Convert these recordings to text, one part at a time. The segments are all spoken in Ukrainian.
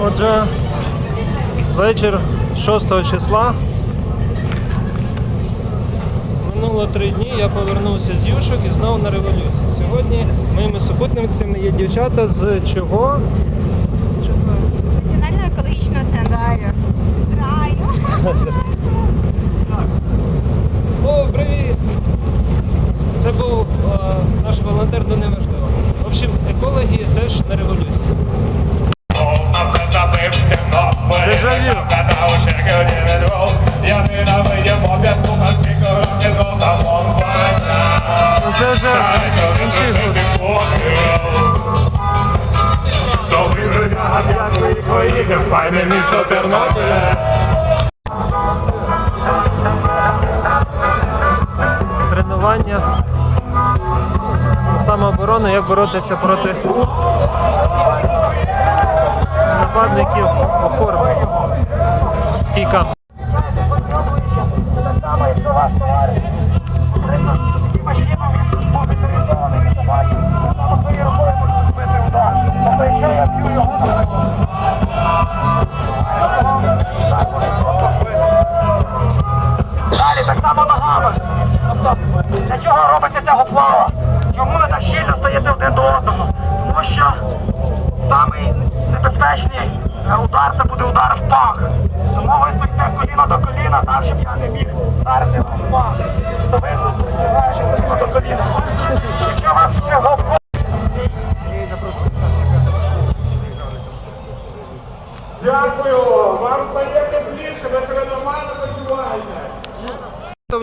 Отже, вечір 6 числа. Минуло три дні, я повернувся з Юшок і знову на революцію. Сьогодні моїми супутниками є дівчата з чого? З Національного екологічного центру. З раю. О, привіт! Це був е, наш волонтер до неважливо. В общем, екологи теж на революції. Файне місто Тернопіль. Тренування самооборони, як боротися проти нападників по формі. З кійками. Так само, якщо ваш товариш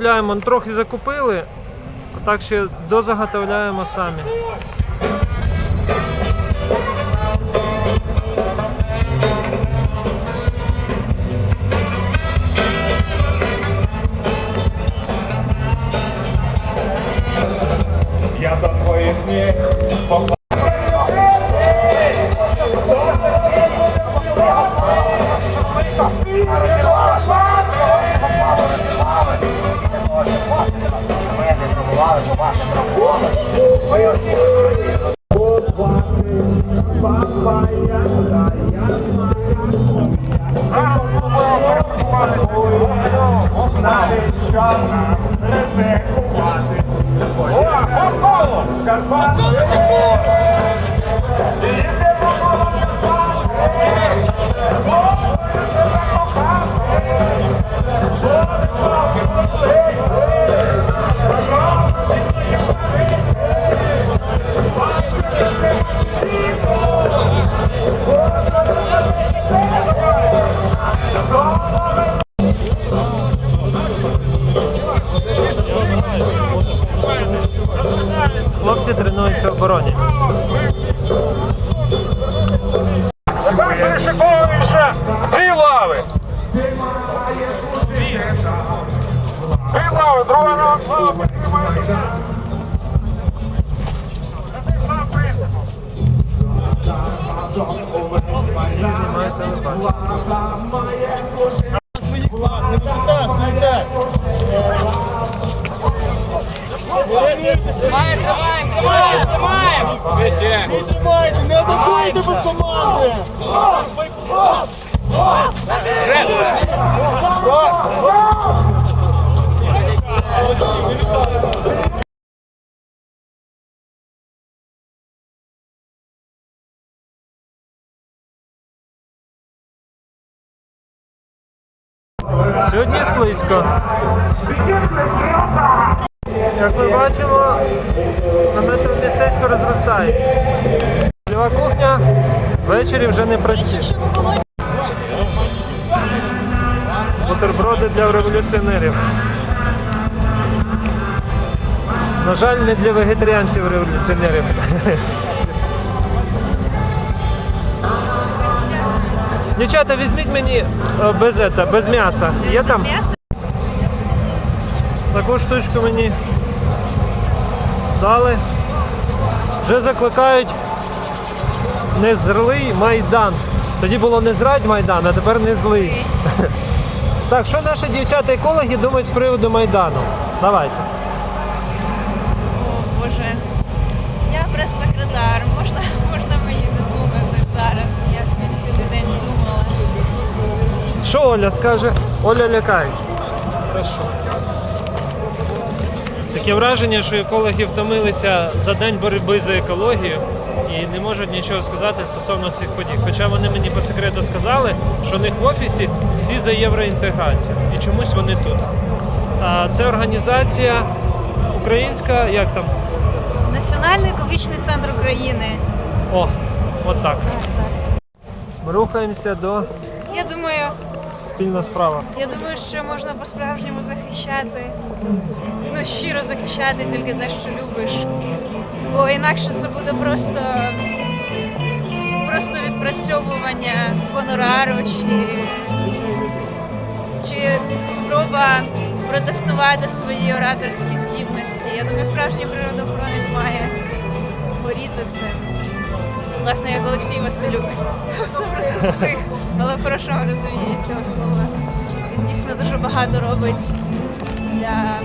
Заготовляємо, трохи закупили, так що дозаготовляємо самі. Друга лава підтримує. Знімає телебачення. Не атакуйте без команди! Сьогодні слизько. Як ми бачимо, наметове містечко розростається. Польова кухня ввечері вже не працює. Для революціонерів. На жаль, не для вегетаріанців революціонерів. Дівчата, візьміть мені е, без, ета, без м'яса. Є там? Таку штучку мені дали. Вже закликають не злий Майдан. Тоді було не зрадь Майдан, а тепер не злий. Так, що наші дівчата-екологи думають з приводу Майдану? Давайте. О, Боже. Я прес-секретар. Можна, можна мені не думати зараз. Я собі цілий день Оля скаже. Оля лякається. Хорошо. Таке враження, що екологи втомилися за день боротьби за екологію і не можуть нічого сказати стосовно цих подій. Хоча вони мені по секрету сказали, що у них в офісі всі за євроінтеграцію і чомусь вони тут. А це організація українська, як там? Національний екологічний центр України. О, от так. Ми рухаємося до Я думаю, спільна справа. я думаю, що можна по-справжньому захищати. Ну, щиро захищати тільки те, що любиш. Бо інакше це буде просто, просто відпрацьовування гонорару чи, чи спроба протестувати свої ораторські здібності. Я думаю, справжній природоохоронець має горіти цим. Власне, як Олексій Василюк. Це просто псих, але в хорошому розумінні цього слова. Він дійсно дуже багато робить для,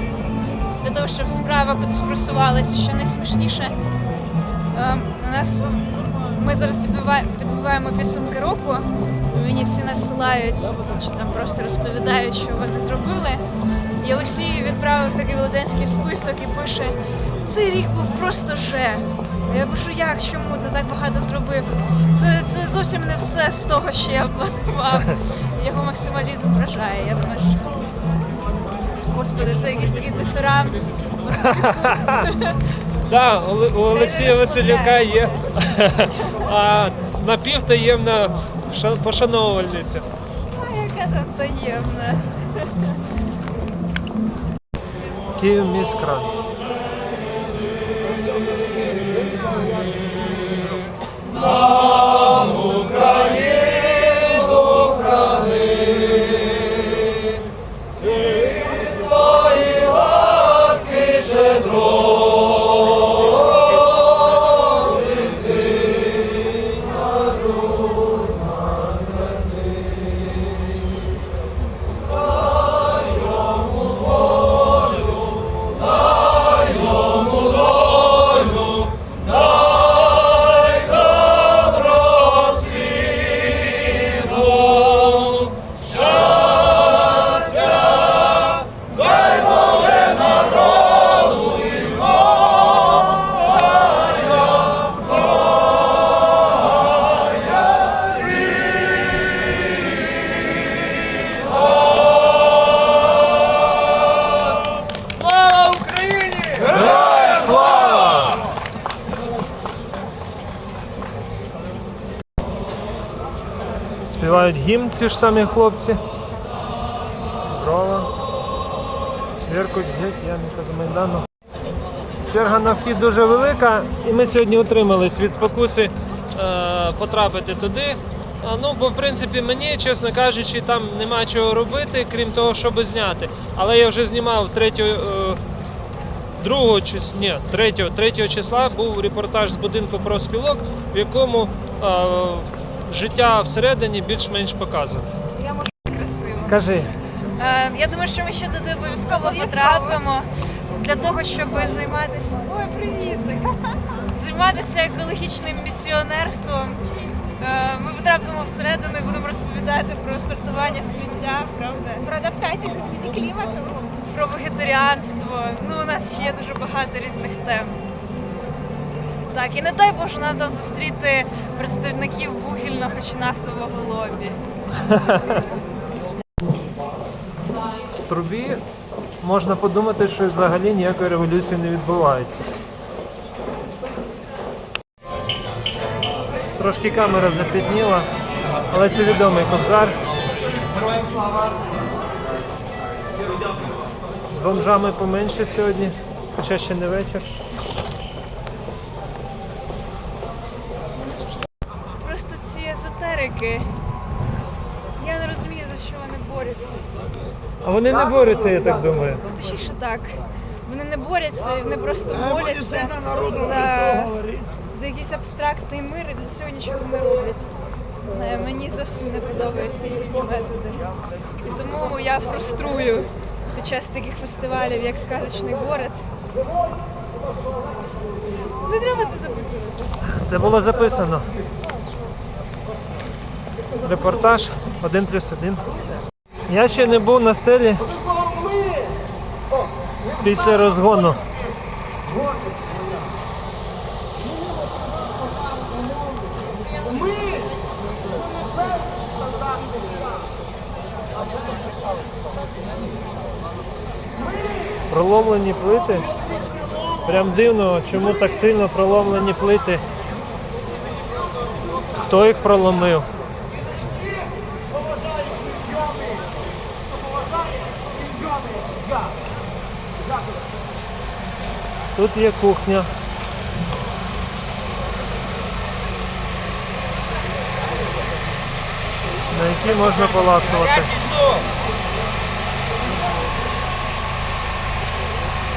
для того, щоб справа кудись просувалася. Що найсмішніше, е, у нас ми зараз підбиваємо, підсумки року. Мені всі надсилають чи там просто розповідають, що вони зробили. І Олексій відправив такий велетенський список і пише: цей рік був просто же. Я пишу, як, чому ти так багато зробив? Це, це зовсім не все з того, що я планував. Його максималізм вражає. Я думаю, що господи, це якийсь такий диферам. Так, у Олексія Василюка є а, напівтаємна ша- пошановувальниця. А яка там таємна. Київ міськрад. Слава! Ці ж самі хлопці. Дрова. Віркуть геть, Яника з Майдану. Черга на вхід дуже велика, і ми сьогодні утримались від спокуси е, потрапити туди. Ну, бо в принципі мені, чесно кажучи, там нема чого робити, крім того, щоб зняти. Але я вже знімав 3, е, 2 ні, 3, 3 числа був репортаж з будинку профспілок, в якому е, життя всередині більш-менш показано. Я можу красиво. Кажи. Е, Я думаю, що ми ще туди обов'язково потрапимо для того, щоб займатися. Ой, привіт! Займатися екологічним місіонерством. Е, Ми потрапимо всередину і будемо розповідати про сортування сміття, правда? Про адаптацію до клімату. Про вегетаріанство. Ну, у нас ще є дуже багато різних тем. Так, і не дай Боже нам там зустріти представників вугільного чи нафтового лобі. В трубі можна подумати, що взагалі ніякої революції не відбувається. Трошки камера запітніла, але це відомий кобзар. З бомжами поменше сьогодні, хоча ще не вечір. Просто ці езотерики. Я не розумію, за що вони борються. А вони не борються, я так думаю. Ну, точніше так. Вони не борються, вони просто моляться за, за якийсь абстрактний мир і для цього нічого не роблять. Не знаю, мені зовсім не подобаються їхні методи. І тому я фруструю під час таких фестивалів, як сказочний город. Не треба це записувати. Це було записано. Репортаж 1 плюс 1. Я ще не був на стелі після розгону. Проломлені плити. Прям дивно, чому так сильно проломлені плити. Хто їх проломив? Тут є кухня. На якій можна поласувати.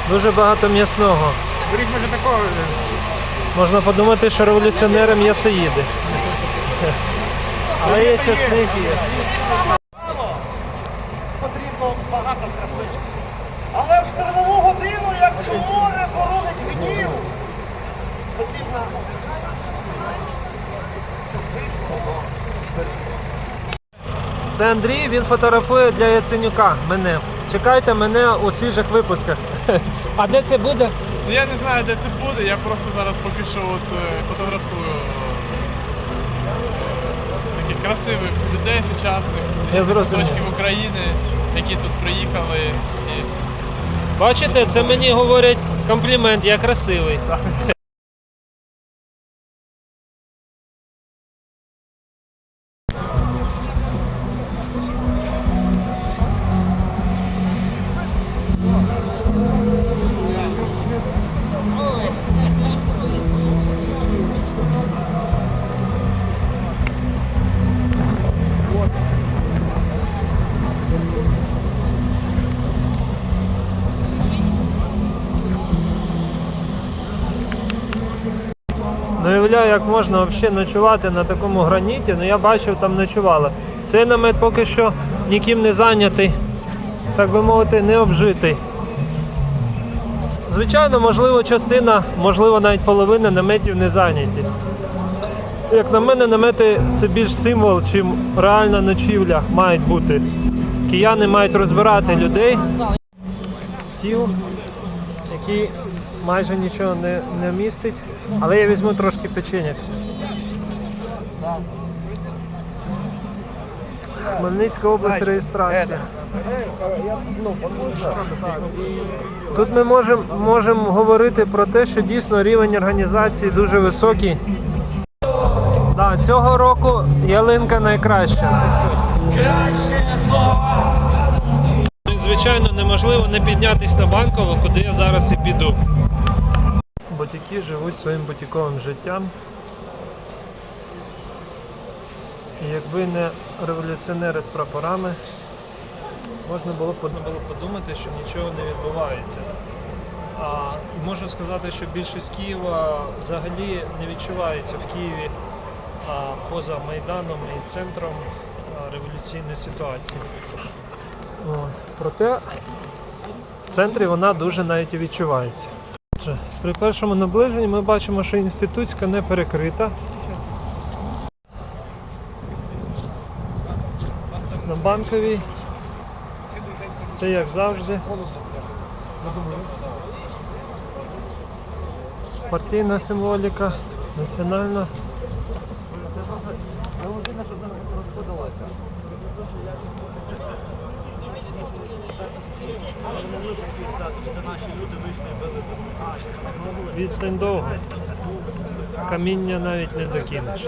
Дуже багато м'ясного. Беріть, може, такого. Можна подумати, що революціонери м'ясоїди. Але є чесник є. Потрібно багато терпити. Але в штурмову годину, якщо Це Андрій, він фотографує для Яценюка мене. Чекайте мене у свіжих випусках. А де це буде? Ну я не знаю, де це буде, я просто зараз поки що от е, фотографую е, таких красивих людей сучасних Я з зрозумів. куточків України, які тут приїхали. І Бачите, це мені говорять комплімент, я красивий. Як можна взагалі ночувати на такому граніті, ну я бачив, там ночували. Цей намет поки що ніким не зайнятий, так би мовити, не обжитий. Звичайно, можливо, частина, можливо, навіть половина наметів не зайняті. Як на мене, намети це більш символ, чим реальна ночівля мають бути. Кияни мають розбирати людей. Стіл, який майже нічого не, не містить, але я візьму трошки печення. Хмельницька область реєстрація. Тут ми можемо можем говорити про те, що дійсно рівень організації дуже високий. Да, цього року ялинка найкраща. Звичайно, неможливо не піднятися на банкову, куди я зараз і піду. Бутіки живуть своїм бутіковим життям. І якби не революціонери з прапорами, можна було, б- подумати, що нічого не відбувається. А можу сказати, що більшість Києва взагалі не відчувається в Києві а, поза Майданом і центром революційної ситуації. От. Проте в центрі вона дуже навіть і відчувається. Отже, При першому наближенні ми бачимо, що інститутська не перекрита. На банковій все як завжди. Партійна символіка, національна. Відстань довга. Каміння навіть не докинеш.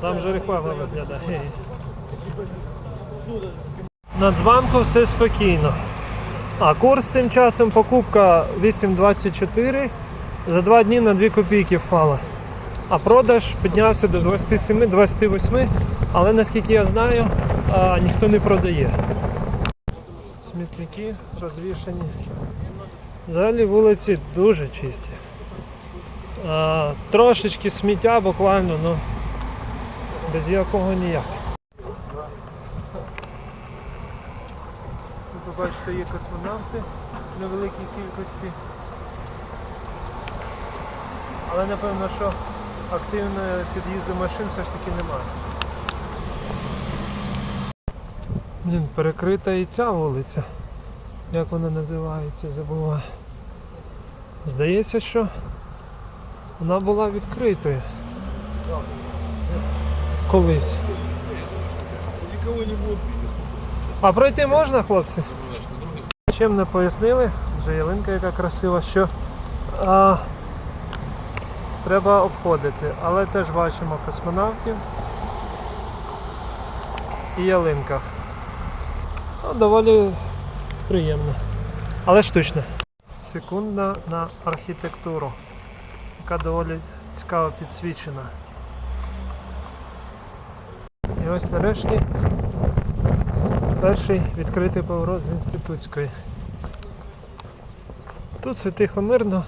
Там же реклама виглядає. На Нацбанку все спокійно. А курс тим часом покупка 8,24 за два дні на 2 копійки впала. А продаж піднявся до 27-28, але наскільки я знаю, а, ніхто не продає. Смітники розвішані. Взагалі вулиці дуже чисті. А, трошечки сміття буквально, ну без якого ніяк. Тут ви бачите, є космонавти в невеликій кількості. Але напевно, що активного під'їзду машин все ж таки немає. Блін, перекрита і ця вулиця. Як вона називається, забуваю. Здається, що вона була відкритою. Колись. Ніколи не буде. А пройти можна, хлопці? Чим не пояснили, вже ялинка яка красива, що а, треба обходити. Але теж бачимо космонавтів і ялинка. Ну, доволі приємно. Але штучно. Секунда на архітектуру, яка доволі цікаво підсвічена. І ось нарешті перший відкритий поворот з інститутської. Тут все тихо мирно.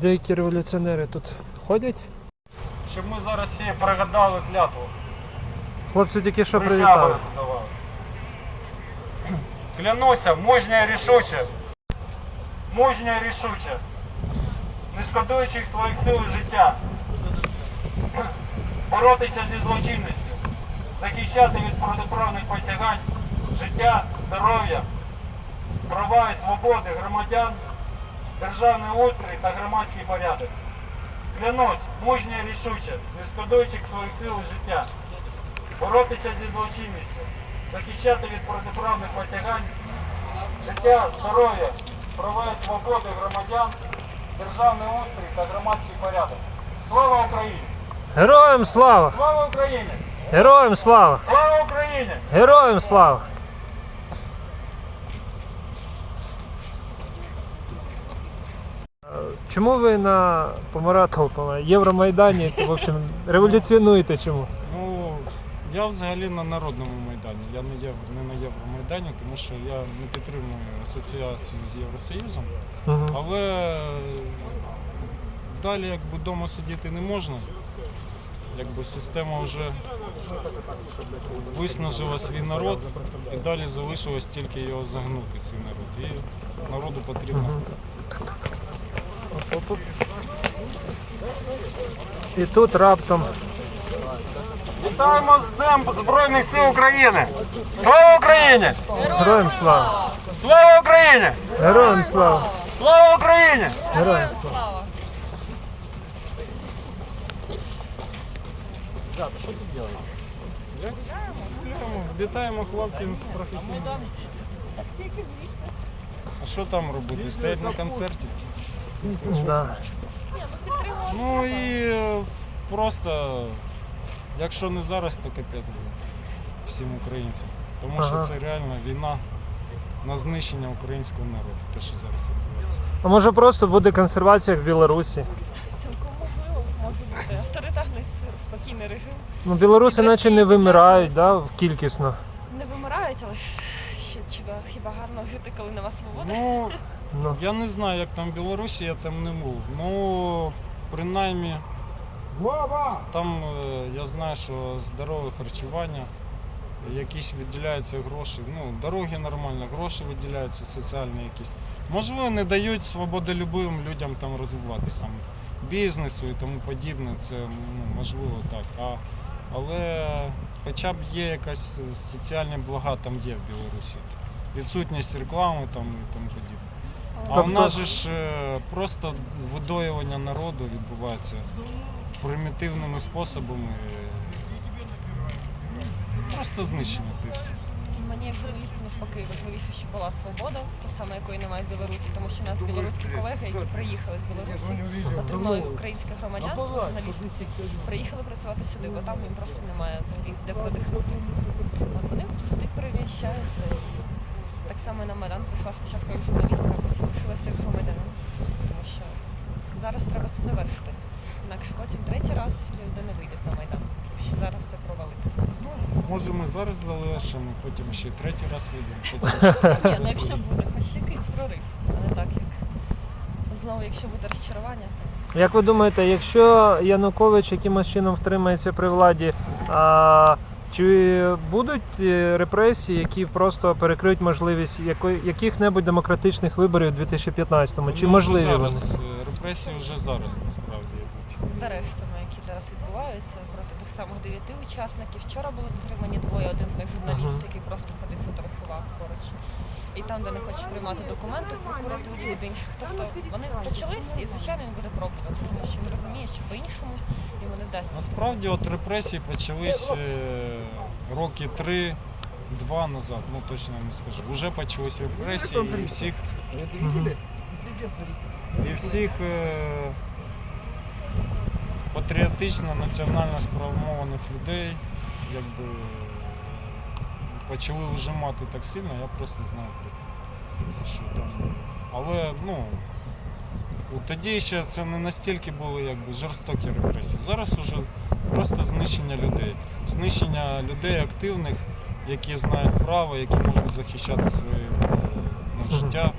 Деякі революціонери тут ходять. Щоб ми зараз всі пригадали клятву. Хлопці тільки що Присягу привітали. давали. Клянуся, мужньо і рішуче. Мужньо і рішуче. Не шкодуючи своїх сил і життя. Боротися зі злочинністю. Захищати від протиправних посягань життя, здоров'я, права і свободи громадян, державний устрій та громадський порядок. Клянусь, мужньо і рішуче, не шкодуючи своїх сил і життя боротися зі злочинністю, захищати від протиправних посягань, життя, здоров'я, права і свободи громадян, державний устрій та громадський порядок. Слава Україні! Героям слава! Слава Україні! Героям слава! Слава Україні! Героям слава! Чому ви на Помаратову, по Євромайдані, в общем, революціонуєте чому? Я взагалі на народному майдані. Я не, є, не на Євромайдані, тому що я не підтримую асоціацію з Євросоюзом. Мгм. Але далі якби вдома сидіти не можна. Якби система вже виснажила свій народ, і далі залишилось тільки його загнути, цей народ. І народу потрібно. І тут раптом Вітаємо з Днем Збройних сил України! Слава Україні! героям слава! Слава Україні! Героям слава! Слава Україні! Героям слава! Вітаємо, вітаємо хлопців з професійним. А що там робити? Стоять на концерті? Да. Ну і е, просто, якщо не зараз, то капець буде всім українцям. Тому що Ага. це реально війна на знищення українського народу, те, що зараз відбувається. А може просто буде консервація в Білорусі? Цілком можливо, може бути. Авторитарний с- спокійний режим. Ну, білоруси наче не вимирають, да, кількісно. Не вимирають, але ж ще хіба, хіба гарно жити, коли нема свободи? Ну, Ну. я не знаю, як там в Білорусі, я там не був. Ну, принаймні, там е, я знаю, що здорове харчування, якісь виділяються гроші. Ну, дороги нормально, гроші виділяються, соціальні якісь. Можливо, не дають свободолюбивим людям там розвиватися бізнесу і тому подібне. Це ну, можливо так. А, але хоча б є якась соціальні блага там є в Білорусі. Відсутність реклами там і тому подібне. А в Тобто- нас же ж е, просто видоювання народу відбувається примітивними способами. Просто знищення ти все. Мені як журналісту навпаки важливіше, щоб була свобода, та саме якої немає в Білорусі, тому що у нас білоруські колеги, які приїхали з Білорусі, отримали українське громадянство, журналісти, приїхали працювати сюди, бо там їм просто немає взагалі де продихнути. От вони сюди переміщаються і так само і на Майдан прийшла спочатку як журналістка, а потім лишилася як громадянин. Тому що зараз треба це завершити. Інакше потім третій раз люди не вийдуть на Майдан, що зараз це провалити. Може ми зараз залишимо, потім ще третій раз вийдемо, потім ще Ні, ну якщо буде хоч якийсь прорив, а не так як знову, якщо буде розчарування, Як ви думаєте, якщо Янукович якимось чином втримається при владі, а, чи будуть е, репресії, які просто перекриють можливість яко- яких-небудь демократичних виборів у 2015-му? Чи можливі вже вони? е, Репресії вже зараз насправді. З арештами, які зараз відбуваються проти тих самих дев'яти учасників. Вчора були затримані двоє, один з них журналіст, Мгм. який просто ходив фотографував поруч. І там, де не хочуть приймати документи в прокуратурі від інших. Тобто вони почались і звичайно він буде пробувати, тому що він розуміє, що по-іншому йому не вдасться. Насправді от репресії почались е, роки три-два назад, ну точно не скажу. Уже почались репресії і всіх і всіх е, патріотично, національно спрямованих людей якби почали ужимати так сильно, я просто знаю про що там. Але ну. Тоді ще це не настільки були якби жорстокі репресії. Зараз уже просто знищення людей. Знищення людей активних, які знають право, які можуть захищати своє е, ну, життя.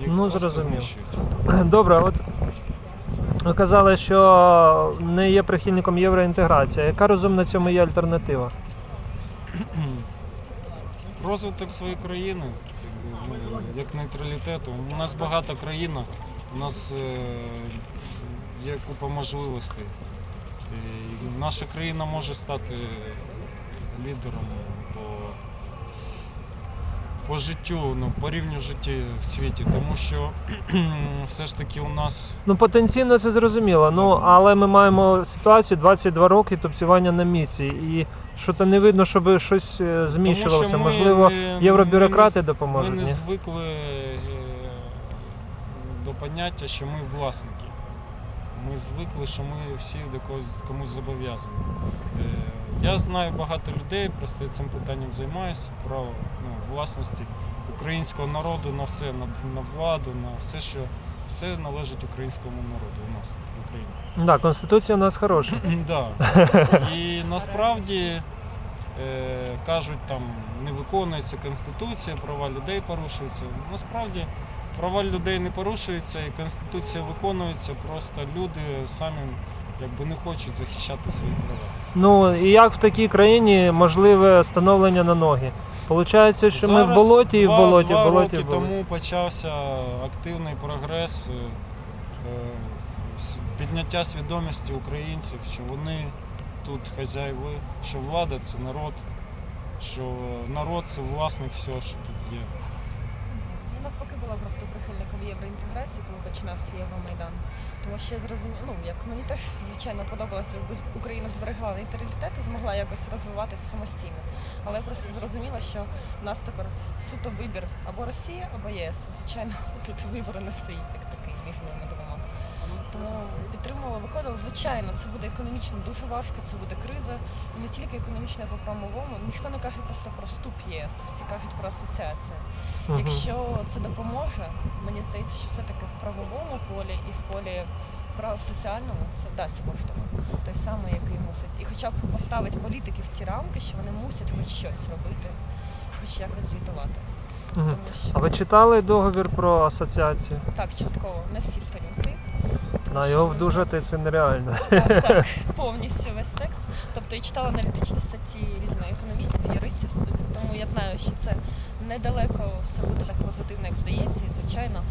Їх Ну, просто зрозумів. знищують. Добре, от ви казали, що не є прихильником євроінтеграції. Яка розумна цьому є альтернатива? Розвиток своєї країни, як нейтралітету. У нас багата країна, у нас е, є купа можливостей. І наша країна може стати лідером по, життю, ну, по рівню життя в світі, тому що все ж таки у нас Ну, потенційно це зрозуміло. Ну, але ми маємо ситуацію 22 роки тупцювання на місці. І що то не видно, щоб щось е, зміщувалося. Тому що ми Можливо, не- євробюрократи ми не, допоможуть. Ми не ні? звикли е, до поняття, що ми власники. Ми звикли, що ми всі до когось комусь зобов'язані. Е, Я знаю багато людей, просто я цим питанням займаюся, право ну, власності українського народу на все, на, на владу, на все, що все належить українському народу у нас в Україні. Да, конституція у нас хороша. Да. І насправді е, кажуть, там не виконується конституція, права людей порушуються. Насправді права людей не порушуються і конституція виконується, просто люди самі якби не хочуть захищати свої права. Ну і як в такій країні можливе становлення на ноги? Получається, що ми в болоті і в два- болоті, два в болоті, роки в болоті. тому почався активний прогрес е, е, с- підняття свідомості українців, що вони тут хазяїви, що влада це народ, що народ це власник всього, що тут є. Я навпаки була просто прихильником євроінтеграції, коли починався Євромайдан. Тому що я зрозуміла, ну як мені теж звичайно подобалося, якби Україна зберегла нейтралітет і змогла якось розвиватися самостійно. Але я просто зрозуміла, що в нас тепер суто вибір або Росія, або ЄС. Звичайно, тут вибору не стоїть як такий між ними двома. Тому підтримувала, виходила. Звичайно, це буде економічно дуже важко, це буде криза. І не тільки економічно, по правовому. Ніхто не каже просто про вступ єС, всі кажуть про асоціацію. Мгм. Якщо це допоможе, мені здається, що все-таки в правовому полі і в полі правосоціальному це дасть поштовх, той самий, який мусить. І хоча б поставить політиків в ті рамки, що вони мусять хоч щось робити, хоч якось звітувати. Мгм. Тому що А ви читали договір про асоціацію? так, частково не всі сторінки. На його вдужати це нереально. Так, так, повністю весь текст. Тобто я читала аналітичні статті різних економістів, юристів, тому я знаю, що це недалеко все буде так позитивно, як здається. І звичайно,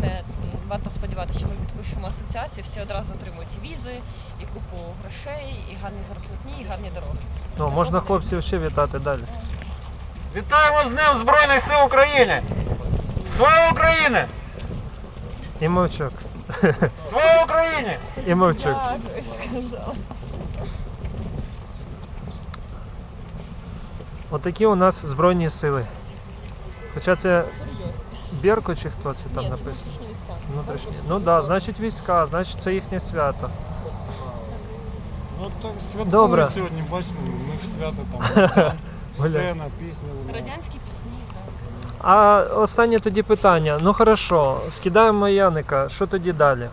не варто сподіватися, що ми підпишемо асоціацію, всі одразу отримують і візи, і купу грошей, і гарні зарплатні, і гарні дороги. Ну, можна хлопців ще вітати далі. Вітаємо з Днем Збройних сил України! Слава Україні! І мовчок. Слава Україні! І мовчок. Отакі у нас збройні сили. Хоча це. Берко чи хто це там написано? внутрішні війська. Ну так, да, значить війська, значить це їхнє свято. Ну так святкують Добре. сьогодні, бачимо, у них свято там. Сцена, пісня. Радянські пісні. А останнє тоді питання. Ну хорошо, скидаємо Яника, що тоді далі?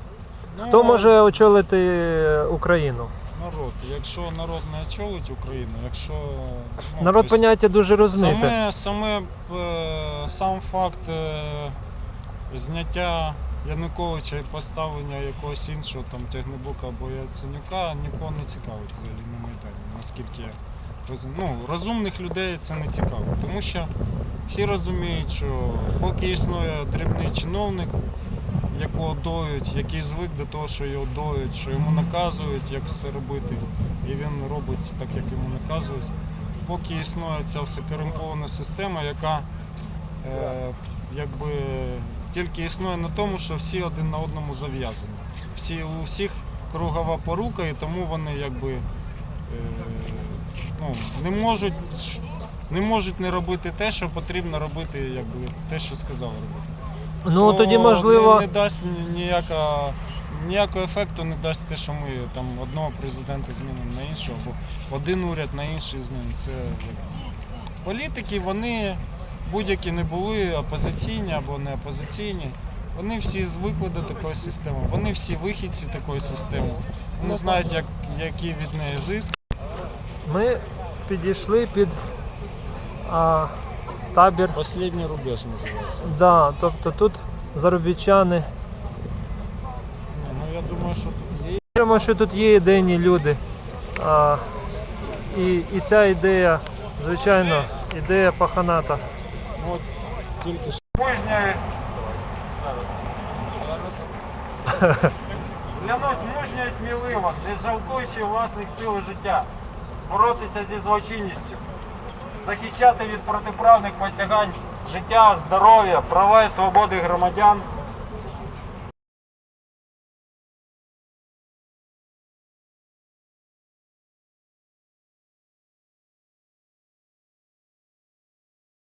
Хто Ну, може очолити Україну? Народ. Якщо народ не очолить Україну, якщо ну, Народ тобто поняття дуже розмите. Саме, саме е, сам факт е, зняття Януковича і поставлення якогось іншого там Тягнебока або Яценюка нікого не цікавить взагалі на Майдані. Наскільки я. Ну, розумних людей це не цікаво. Тому що всі розуміють, що поки існує дрібний чиновник, якого доють, який звик до того, що його доють, що йому наказують, як все робити, і він робить так, як йому наказують. Поки існує ця вся корумпована система, яка е, якби тільки існує на тому, що всі один на одному зав'язані. Всі, у всіх кругова порука, і тому вони якби ну, не можуть не можуть не робити те, що потрібно робити, якби те, що сказали робити. Ну То тоді можливо. не, не дасть ніяка, ніякого ефекту не дасть те, що ми там одного президента змінимо на іншого, або один уряд на інший змінимо. Це політики, вони будь-які не були опозиційні або не опозиційні. Вони всі звикли до такої системи. Вони всі вихідці такої системи. Вони знають, як, який від неї зиск. Ми підійшли під а, табір. Останній рубеж називається. Да, тобто тут заробітчани. Ну я думаю, що тут є. Віримо, що тут є ідейні люди. А, і, і ця ідея, звичайно, ідея паханата. От тільки що. Мужньої. Клянусь мужньо і сміливо, не жалкуючи власних сил життя, боротися зі злочинністю, захищати від протиправних посягань життя, здоров'я, права і свободи громадян,